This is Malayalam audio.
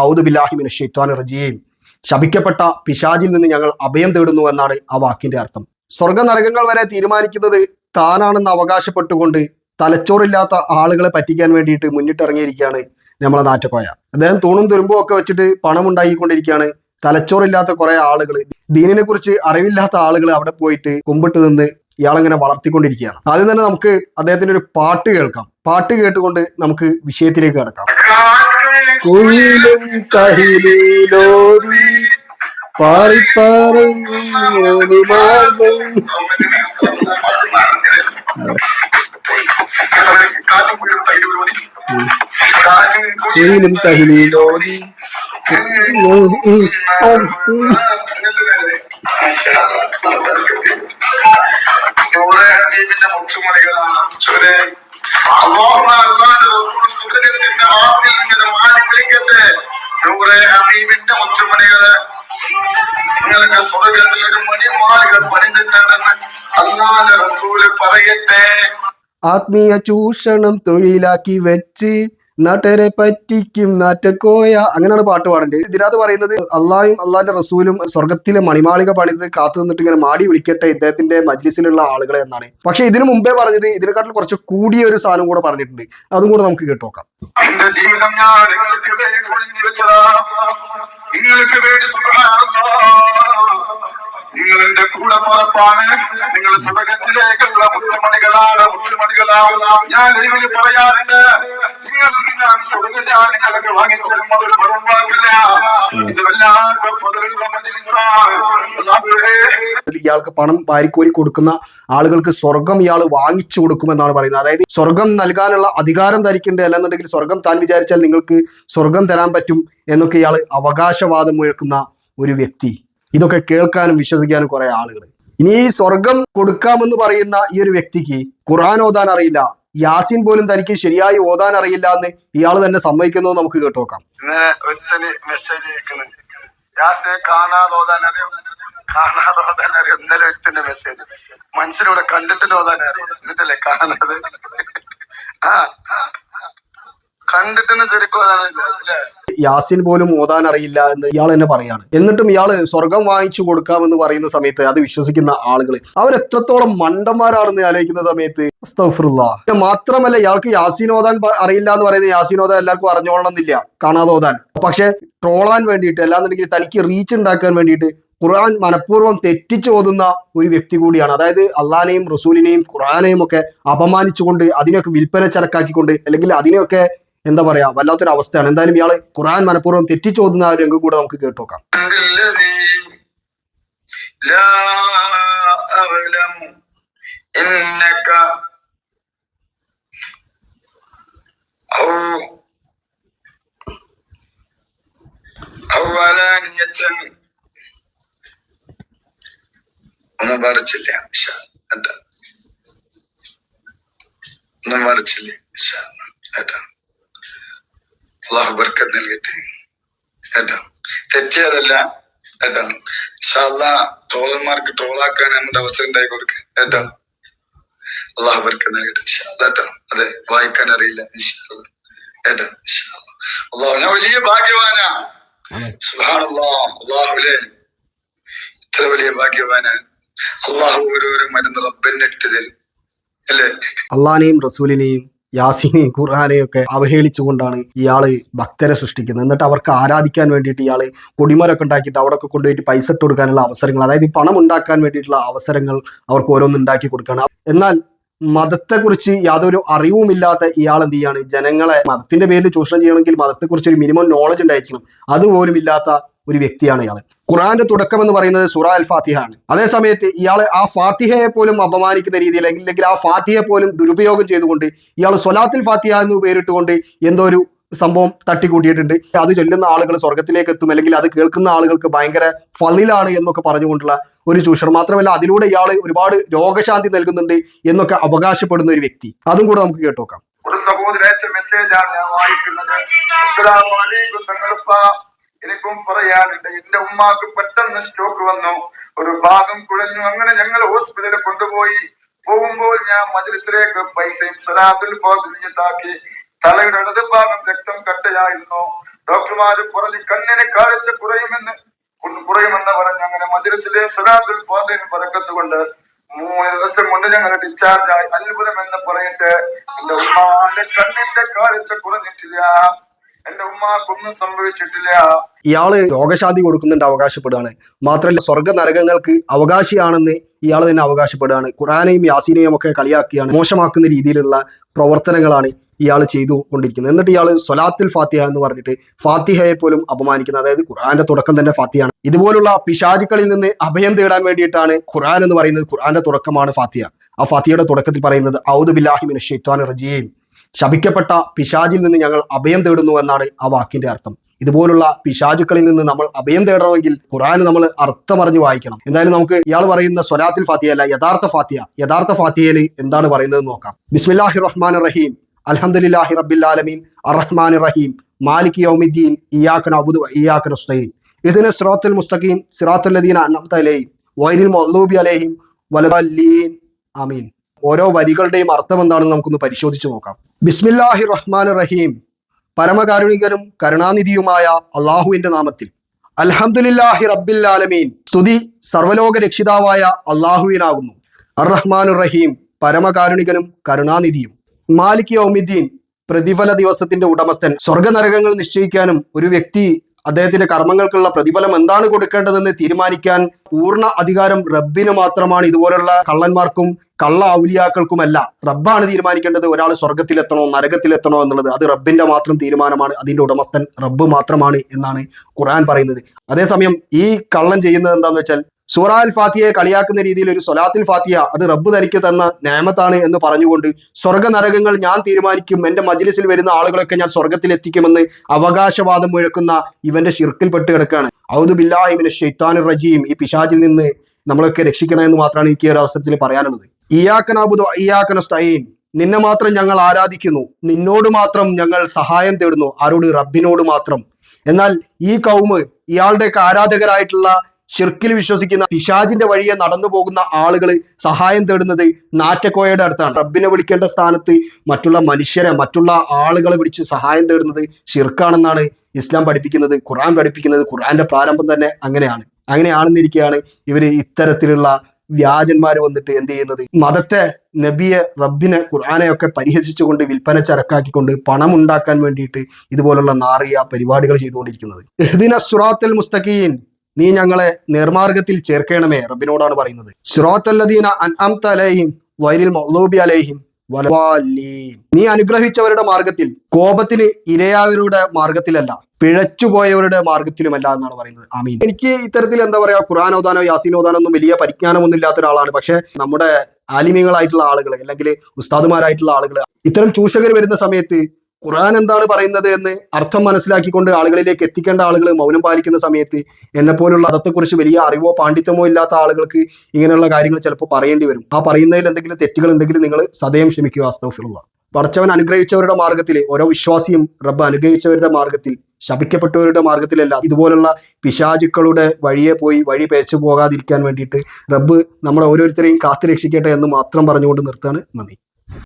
ഔദുബില്ലാഹിമിന് ഷെയ്ത്വാൻ റജീം. ശപിക്കപ്പെട്ട പിശാജിൽ നിന്ന് ഞങ്ങൾ അഭയം തേടുന്നു എന്നാണ് ആ വാക്കിന്റെ അർത്ഥം. സ്വർഗ നരകങ്ങൾ വരെ തീരുമാനിക്കുന്നത് താനാണെന്ന് അവകാശപ്പെട്ടുകൊണ്ട് തലച്ചോറില്ലാത്ത ആളുകളെ പറ്റിക്കാൻ വേണ്ടിയിട്ട് മുന്നിട്ടിറങ്ങിയിരിക്കുകയാണ് നമ്മളെ നാറ്റക്കോയ അദ്ദേഹം തൂണും തുരുമ്പും ഒക്കെ വെച്ചിട്ട് പണം ഉണ്ടാക്കിക്കൊണ്ടിരിക്കുകയാണ് തലച്ചോറില്ലാത്ത കുറെ ആളുകൾ ദീനിനെ കുറിച്ച് അറിവില്ലാത്ത ആളുകൾ അവിടെ പോയിട്ട് കുമ്പിട്ട് നിന്ന് ഇയാളങ്ങനെ വളർത്തിക്കൊണ്ടിരിക്കുകയാണ്. ആദ്യം തന്നെ നമുക്ക് അദ്ദേഹത്തിന്റെ ഒരു പാട്ട് കേൾക്കാം. പാട്ട് കേട്ടുകൊണ്ട് നമുക്ക് വിഷയത്തിലേക്ക് കടക്കാം. കുയിലും കഹിലോരി പാറിപ്പാറും മാസം കുയിലും കഹിലോരി പറയട്ടെ ആത്മീയ ചൂഷണം തൊഴിലാക്കി വെച്ച് നാട്ടുകാരെ പറ്റിക്കും നാറ്റക്കോയ അങ്ങനെയാണ് പാട്ട് പാടേണ്ടത്. ഇതിനകത്ത് പറയുന്നത് അള്ളാഹും അള്ളാഹിന്റെ റസൂലും സ്വർഗത്തിലെ മണിമാളിക പണിത് കാത്തു നിന്നിട്ട് ഇങ്ങനെ മാടി വിളിക്കട്ടെ ഇദ്ദേഹത്തിന്റെ മജ്ലിസിലുള്ള ആളുകളെ എന്നാണ്. പക്ഷെ ഇതിനു മുമ്പേ പറഞ്ഞത് ഇതിനെക്കാട്ടിൽ കുറച്ച് കൂടിയ ഒരു സാധനം കൂടെ പറഞ്ഞിട്ടുണ്ട്. അതും കൂടെ നമുക്ക് കേട്ടോക്കാം. എന്റെ ജീവിതം ഞാൻ നിങ്ങൾക്ക് വേണ്ടി നിങ്ങൾക്ക് വേണ്ടി നിങ്ങൾ എന്റെ കൂടെ പുറപ്പാണ് നിങ്ങൾ സ്വർഗത്തിലേക്കുള്ള മുത്തുമണികളാണ് മുത്തുമണികളാണ്. ഞാൻ ഇതിന് പറയാറുണ്ട് നിങ്ങൾ ഞാൻ സ്വർഗം ഞാൻ നിങ്ങൾക്ക് മജ്ലിസാണ് അല്ലാഹുവേ, ഇയാൾക്ക് പണം വാരിക്കോരി കൊടുക്കുന്ന ആളുകൾക്ക് സ്വർഗം ഇയാൾ വാങ്ങിച്ചു കൊടുക്കുമെന്നാണ് പറയുന്നത്. അതായത് സ്വർഗം നൽകാനുള്ള അധികാരം ധരിക്കേണ്ടത് അല്ലെന്നുണ്ടെങ്കിൽ സ്വർഗം താൻ വിചാരിച്ചാൽ നിങ്ങൾക്ക് സ്വർഗം തരാൻ പറ്റും എന്നൊക്കെ ഇയാൾ അവകാശവാദം മുഴക്കുന്ന ഒരു വ്യക്തി. ഇതൊക്കെ കേൾക്കാനും വിശ്വസിക്കാനും കുറെ ആളുകൾ ഇനി ഈ സ്വർഗം കൊടുക്കാമെന്ന് പറയുന്ന ഈ ഒരു വ്യക്തിക്ക് ഖുർആൻ ഓതാൻ അറിയില്ല. യാസിൻ പോലും തനിക്ക് ശരിയായി ഓതാൻ അറിയില്ല എന്ന് ഇയാൾ തന്നെ സമ്മതിക്കുന്നത് നമുക്ക് കേട്ടോക്കാം കാണാതെ ഓതാൻ മെസ്സേജ് കണ്ടിട്ട് ഓതാൻ എന്നിട്ടല്ലേ ആ ആ, ആ. കണ്ടിട്ട് ശരിക്കും ഓതാനില്ല അല്ലേ? യാസിൻ പോലും ഓതാൻ അറിയില്ല എന്ന് ഇയാൾ തന്നെ പറയാണ്. എന്നിട്ടും ഇയാൾ സ്വർഗം വാങ്ങിച്ചു കൊടുക്കാമെന്ന് പറയുന്ന സമയത്ത് അത് വിശ്വസിക്കുന്ന ആളുകൾ അവരെത്രത്തോളം മണ്ടന്മാരാണെന്ന് ആലോചിക്കുന്ന സമയത്ത്. മാത്രമല്ല ഇയാൾക്ക് യാസീൻ ഓതാൻ അറിയില്ല എന്ന് പറയുന്നത് യാസീൻ ഓതാൻ എല്ലാവർക്കും അറിഞ്ഞോളണമെന്നില്ല കാണാതെ ഓതാൻ. പക്ഷെ ട്രോളാൻ വേണ്ടിയിട്ട് അല്ലാന്നുണ്ടെങ്കിൽ തനിക്ക് റീച്ച് ഉണ്ടാക്കാൻ വേണ്ടിയിട്ട് ഖുർആൻ മനഃപൂർവം തെറ്റിച്ചു ഓതുന്ന ഒരു വ്യക്തി കൂടിയാണ്. അതായത് അള്ളാനെയും റസൂലിനെയും ഖുർആാനെയും ഒക്കെ അപമാനിച്ചുകൊണ്ട് അതിനെയൊക്കെ വിൽപ്പന ചരക്കാക്കിക്കൊണ്ട് അല്ലെങ്കിൽ അതിനെയൊക്കെ എന്താ പറയാ വല്ലാത്തൊരു അവസ്ഥയാണ്. എന്തായാലും ഇയാളെ ഖുർആൻ മനഃപൂർവം തെറ്റിച്ചോതുന്ന ആ രംഗം കൂടെ നമുക്ക് കേട്ടോക്കാം ഒന്നും വരച്ചില്ല ഒന്നും വരച്ചില്ല കേട്ടാ? അള്ളാഹു ബർക്കത്ത് നൽകട്ടെ. കേട്ടോ തെറ്റിയതല്ല കേട്ടോ ഇൻഷാല്ലാ ട്രോളന്മാർക്ക് ട്രോളാക്കാൻ നമ്മുടെ അവസരം ഉണ്ടായി കൊടുക്കുക കേട്ടോ അള്ളാഹു ബർക്കത്ത് നൽകട്ടെ. ഇൻഷാല്ലാ കേട്ടോ അതെ വായിക്കാൻ അറിയില്ല. കേട്ടോ അള്ളാഹു ഞാൻ വലിയ ഭാഗ്യവാനാ. സുബ്ഹാനല്ലാ. അള്ളാഹുലേ ഇത്ര വലിയ ഭാഗ്യവാനാ. അള്ളാഹു ഓരോരോ മരുന്ന് റബ്ബന്നിട്ട് തരും അല്ലേ? അള്ളാഹിനെയും റസൂലിനെയും യാസിനെയും ഖുർആാനെയും ഒക്കെ അവഹേളിച്ചുകൊണ്ടാണ് ഇയാൾ ഭക്തരെ സൃഷ്ടിക്കുന്നത്. എന്നിട്ട് അവർക്ക് ആരാധിക്കാൻ വേണ്ടിയിട്ട് ഇയാൾ കൊടിമരൊക്കെ ഉണ്ടാക്കിയിട്ട് അവിടെ ഒക്കെ കൊണ്ടുപോയിട്ട് പൈസ ഇട്ട് കൊടുക്കാനുള്ള അവസരങ്ങൾ അതായത് പണം ഉണ്ടാക്കാൻ വേണ്ടിയിട്ടുള്ള അവസരങ്ങൾ അവർക്ക് ഓരോന്ന് ഉണ്ടാക്കി കൊടുക്കണം. എന്നാൽ മതത്തെക്കുറിച്ച് യാതൊരു അറിവുമില്ലാത്ത ഇയാൾ എന്ത് ചെയ്യാണ്? ജനങ്ങളെ മതത്തിന്റെ പേരിൽ ചൂഷണം ചെയ്യണമെങ്കിൽ മതത്തെക്കുറിച്ച് ഒരു മിനിമം നോളജ് ഉണ്ടായിരിക്കണം. അതുപോലും ഇല്ലാത്ത ഒരു വ്യക്തിയാണ് ഇയാൾ ഖുറാന്റെ തുടക്കം എന്ന് പറയുന്നത് സുറ അൽ ഫാത്തിഹ ആണ് അതേ സമയത്ത് ഇയാൾ ആ ഫാത്തിഹയെ പോലും അപമാനിക്കുന്ന രീതിയിൽ അല്ലെങ്കിൽ ആ ഫാത്തിഹയെ പോലും ദുരുപയോഗം ചെയ്തുകൊണ്ട് ഇയാൾ സൊലാത്തിൽ ഫാത്തിഹ എന്ന് പേരിട്ടുകൊണ്ട് എന്തോ ഒരു സംഭവം തട്ടിക്കൂട്ടിയിട്ടുണ്ട്. അത് ചൊല്ലുന്ന ആളുകൾ സ്വർഗത്തിലേക്ക് എത്തും അല്ലെങ്കിൽ അത് കേൾക്കുന്ന ആളുകൾക്ക് ഭയങ്കര ഫലിലാണ് എന്നൊക്കെ പറഞ്ഞുകൊണ്ടുള്ള ഒരു ചൂഷണം. മാത്രമല്ല അതിലൂടെ ഇയാൾ ഒരുപാട് രോഗശാന്തി നൽകുന്നുണ്ട് എന്നൊക്കെ അവകാശപ്പെടുന്ന ഒരു വ്യക്തി. അതും കൂടെ നമുക്ക് കേട്ടോക്കാം. ഒരു സഹോദരൻ അയച്ച മെസ്സേജാണ് ഞാൻ വായിക്കുന്നത്. എനിക്കും പറയാനുണ്ട് എന്റെ ഉമ്മാക്ക് പെട്ടെന്ന് സ്റ്റോക്ക് വന്നു. ഒരു ഭാഗം കുഴഞ്ഞു. അങ്ങനെ ഞങ്ങൾ ഹോസ്പിറ്റലിൽ കൊണ്ടുപോയി. പോകുമ്പോൾ ഞാൻ മജ്ലിസിലേക്ക് പൈസയും സലാത്തുൽ ഫാത്തിഹത്താക്കി തലയുടെ ഇടത് ഭാഗം രക്തം കട്ടയായിരുന്നു. ഡോക്ടർമാര് പറഞ്ഞു കണ്ണിന് കാഴ്ച കുറയുമെന്ന് കുറയുമെന്ന് പറഞ്ഞ് അങ്ങനെ മദ്രസിലെ സലാത്തുൽ ഫാദയും പറക്കത്തുകൊണ്ട് മൂന്ന് ദിവസം കൊണ്ട് ഞങ്ങൾ ഡിസ്ചാർജ് ആയി. അത്ഭുതം എന്ന് പറയട്ടെ എന്റെ ഉമ്മാന്റെ കണ്ണിന്റെ കാഴ്ച കുറഞ്ഞിട്ടില്ല. എന്റെ ഉമ്മാക്കൊന്നും സംഭവിച്ചിട്ടില്ല. ഇയാൾ രോഗശാന്തി കൊടുക്കുന്നുണ്ട് അവകാശപ്പെടുകയാണ്. മാത്രമല്ല സ്വർഗ നരകങ്ങൾക്ക് അവകാശിയാണെന്ന് ഇയാൾ തന്നെ അവകാശപ്പെടുകയാണ്. ഖുറാനെയും യാസീനെയും ഒക്കെ കളിയാക്കിയാണ് മോശമാക്കുന്ന രീതിയിലുള്ള പ്രവർത്തനങ്ങളാണ് ഇയാൾ ചെയ്തു കൊണ്ടിരിക്കുന്നത് എന്നിട്ട് ഇയാൾ സൊലാത്തുൽ ഫാത്തിഹ എന്ന് പറഞ്ഞിട്ട് ഫാത്തിഹയെ പോലും അപമാനിക്കുന്നത്. അതായത് ഖുറാന്റെ തുടക്കം തന്നെ ഫാത്തിയാണ് ഇതുപോലുള്ള പിശാചുക്കളിൽ നിന്ന് അഭയം തേടാൻ വേണ്ടിയിട്ടാണ് ഖുറാൻ എന്ന് പറയുന്നത്. ഖുറാന്റെ തുടക്കമാണ് ഫാത്തിയ ആ ഫാത്തിയുടെ തുടക്കത്തിൽ പറയുന്നത് ഔദു ബില്ലാഹിമിന് ഷെയ്ത്താൻ റജീം. ശപിക്കപ്പെട്ട പിശാചിൽ നിന്ന് ഞങ്ങൾ അഭയം തേടുന്നു എന്നാണ് ആ വാക്കിന്റെ അർത്ഥം. ഇതുപോലുള്ള പിശാചുക്കളിൽ നിന്ന് നമ്മൾ അഭയം തേടണമെങ്കിൽ ഖുറാൻ നമ്മൾ അർത്ഥമറിഞ്ഞു വായിക്കണം. എന്തായാലും നമുക്ക് ഇയാൾ പറയുന്ന സ്വലാത്തിൽ ഫാത്തിയ അല്ല യഥാർത്ഥ ഫാത്തിയ യഥാർത്ഥ ഫാത്തിയയിൽ എന്താണ് പറയുന്നത് നോക്കാം. ബിസ്മില്ലാഹി റഹ്മാൻ റഹീം അൽഹംദുലില്ലാഹി റബ്ബിൽ ആലമീൻ അറഹ്മാൻ റഹീം മാലിക് യൗമിദ്ദീൻ ഇയാഖൻ അബുദ് ഇയാഖൻ ഉസ്തൈൻ ഇതിന് സിറാത്തുൽ മുസ്തഖീം സിറാത്തുൽ ലദീന അൻഅംത അലൈഹിം വൈരിൽ മൗലൂബി അലൈഹിം വലദല്ലീൻ ആമീൻ. ഓരോ വരികളുടെയും അർത്ഥം എന്താണെന്ന് നമുക്കൊന്ന് പരിശോധിച്ചു നോക്കാം. ബിസ്മില്ലാഹി റഹ്മാൻ റഹീം പരമകാരുണികനും കരുണാനിധിയുമായ അള്ളാഹുവിന്റെ നാമത്തിൽ. അൽഹംദുലില്ലാഹി റബ്ബിൽ ആലമീൻ സ്തുതി സർവലോക രക്ഷിതാവായ അള്ളാഹുവിനാകുന്നു. അർറഹ്മാൻ റഹീം പരമകാരുണികനും കരുണാനിധിയും. മാലിക് യൗമിദ്ദീൻ. പ്രതിഫല ദിവസത്തിന്റെ ഉടമസ്ഥൻ. സ്വർഗനരകങ്ങൾ നിശ്ചയിക്കാനും ഒരു വ്യക്തി അദ്ദേഹത്തിന്റെ കർമ്മങ്ങൾക്കുള്ള പ്രതിഫലം എന്താണ് കൊടുക്കേണ്ടതെന്ന് തീരുമാനിക്കാൻ പൂർണ അധികാരം റബ്ബിന് മാത്രമാണ് ഇതുപോലുള്ള കള്ളന്മാർക്കും കള്ള ഔലിയാക്കൾക്കുമല്ല റബ്ബാണ് തീരുമാനിക്കേണ്ടത് ഒരാൾ സ്വർഗത്തിലെത്തണോ നരകത്തിലെത്തണോ എന്നുള്ളത്. അത് റബ്ബിന്റെ മാത്രം തീരുമാനമാണ് അതിന്റെ ഉടമസ്ഥൻ റബ്ബ് മാത്രമാണ് എന്നാണ് ഖുർആൻ പറയുന്നത്. അതേസമയം ഈ കള്ളൻ ചെയ്യുന്നത് എന്താണെന്ന് വെച്ചാൽ സൂറ അൽ ഫാത്തിയെ കളിയാക്കുന്ന രീതിയിൽ ഒരു സൊലാത്തിൽ ഫാത്തിയ അത് റബ്ബ് തനിക്ക് തന്ന നേമത്താണ് എന്ന് പറഞ്ഞുകൊണ്ട് സ്വർഗ നരകങ്ങൾ ഞാൻ തീരുമാനിക്കും എന്റെ മജ്ലിസിൽ വരുന്ന ആളുകളൊക്കെ ഞാൻ സ്വർഗത്തിൽ എത്തിക്കുമെന്ന് അവകാശവാദം മുഴക്കുന്ന ഇവന്റെ ഷിർക്കിൽപ്പെട്ട് കിടക്കുകയാണ്. ഔദു ബില്ലാഹിമിന് ഷെയ്ത്താൻ റജീം ഈ പിശാചിൽ നിന്ന് നമ്മളൊക്കെ രക്ഷിക്കണമെന്ന് മാത്രമാണ് എനിക്ക് ഒരു അവസരത്തിൽ പറയാനുള്ളത്. ഇയാക്കനാബുദു ഇയാക്കനസ്തൈൻ നിന്നെ മാത്രം ഞങ്ങൾ ആരാധിക്കുന്നു നിന്നോട് മാത്രം ഞങ്ങൾ സഹായം തേടുന്നു ആരോട്? റബ്ബിനോട് മാത്രം. എന്നാൽ ഈ കൗമ് ഇയാളുടെയൊക്കെ ആരാധകരായിട്ടുള്ള ഷിർക്കിൽ വിശ്വസിക്കുന്ന പിശാജിന്റെ വഴിയെ നടന്നു പോകുന്ന ആളുകൾ സഹായം തേടുന്നത് നാറ്റക്കോയയുടെ അടുത്താണ്. റബ്ബിനെ വിളിക്കേണ്ട സ്ഥാനത്ത് മറ്റുള്ള മനുഷ്യരെ മറ്റുള്ള ആളുകളെ വിളിച്ച് സഹായം തേടുന്നത് ഷിർക്കാണെന്നാണ് ഇസ്ലാം പഠിപ്പിക്കുന്നത് ഖുറാൻ പഠിപ്പിക്കുന്നത്. ഖുറാന്റെ പ്രാരംഭം തന്നെ അങ്ങനെയാണ്. അങ്ങനെയാണെന്നിരിക്കെയാണ് ഇവർ ഇത്തരത്തിലുള്ള വ്യാജന്മാർ വന്നിട്ട് എന്ത് ചെയ്യുന്നത്? മതത്തെ നബിയെ റബ്ബിനെ ഖുർആനെയൊക്കെ പരിഹസിച്ചുകൊണ്ട് വിൽപ്പന ചരക്കാക്കിക്കൊണ്ട് പണം ഉണ്ടാക്കാൻ വേണ്ടിയിട്ട് ഇതുപോലുള്ള നാറിയ പരിപാടികൾ ചെയ്തുകൊണ്ടിരിക്കുന്നത്. മുസ്തഖീൻ നീ ഞങ്ങളെ നിർമാർഗത്തിൽ ചേർക്കണമേ റബ്ബിനോടാണ് പറയുന്നത്. ശ്രോത്തല്ലദീന അൻഅംത അലൈഹിം വൈരിൽ മൗലൂബി അലൈഹിം. നീ അനുഗ്രഹിച്ചവരുടെ മാർഗത്തിൽ കോപത്തിന് ഇരയായവരുടെ മാർഗത്തിലല്ല പിഴച്ചുപോയവരുടെ മാർഗത്തിലുമല്ല എന്നാണ് പറയുന്നത്. ആമീൻ. എനിക്ക് ഇത്തരത്തിൽ എന്താ പറയാ ഖുറാൻ ഓതാനോ യാസീൻ ഓതാനോ ഒന്നും വലിയ പരിജ്ഞാനമൊന്നും ഇല്ലാത്ത ഒരാളാണ് പക്ഷെ നമ്മുടെ ആലിമ്യങ്ങളായിട്ടുള്ള ആളുകൾ അല്ലെങ്കിൽ ഉസ്താദുമാരായിട്ടുള്ള ആളുകൾ ഇത്തരം ചൂഷകർ വരുന്ന സമയത്ത് ഖുർആൻ എന്താണ് പറയുന്നത് എന്ന് അർത്ഥം മനസ്സിലാക്കിക്കൊണ്ട് ആളുകളിലേക്ക് എത്തിക്കേണ്ട ആളുകൾ മൗനം പാലിക്കുന്ന സമയത്ത് എന്നെ പോലുള്ള അർത്ഥത്തെക്കുറിച്ച് വലിയ അറിവോ പാണ്ഡിത്യമോ ഇല്ലാത്ത ആളുകൾക്ക് ഇങ്ങനെയുള്ള കാര്യങ്ങൾ ചിലപ്പോൾ പറയേണ്ടി വരും. ആ പറയുന്നതിൽ എന്തെങ്കിലും തെറ്റുകൾ ഉണ്ടെങ്കിൽ നിങ്ങൾ സദയം ക്ഷമിക്കുക അസ്തഫിറുള്ള. പടച്ചവൻ അനുഗ്രഹിച്ചവരുടെ മാർഗത്തിൽ ഓരോ വിശ്വാസിയും റബ്ബ് അനുഗ്രഹിച്ചവരുടെ മാർഗത്തിൽ ശപിക്കപ്പെട്ടവരുടെ മാർഗത്തിലല്ല ഇതുപോലുള്ള പിശാചുക്കളുടെ വഴിയെ പോയി വഴി പേച്ചു പോകാതിരിക്കാൻ വേണ്ടിയിട്ട് റബ്ബ് നമ്മളെ ഓരോരുത്തരെയും കാത്തു രക്ഷിക്കട്ടെ എന്ന് മാത്രം പറഞ്ഞുകൊണ്ട് നിർത്താണ് നന്ദി.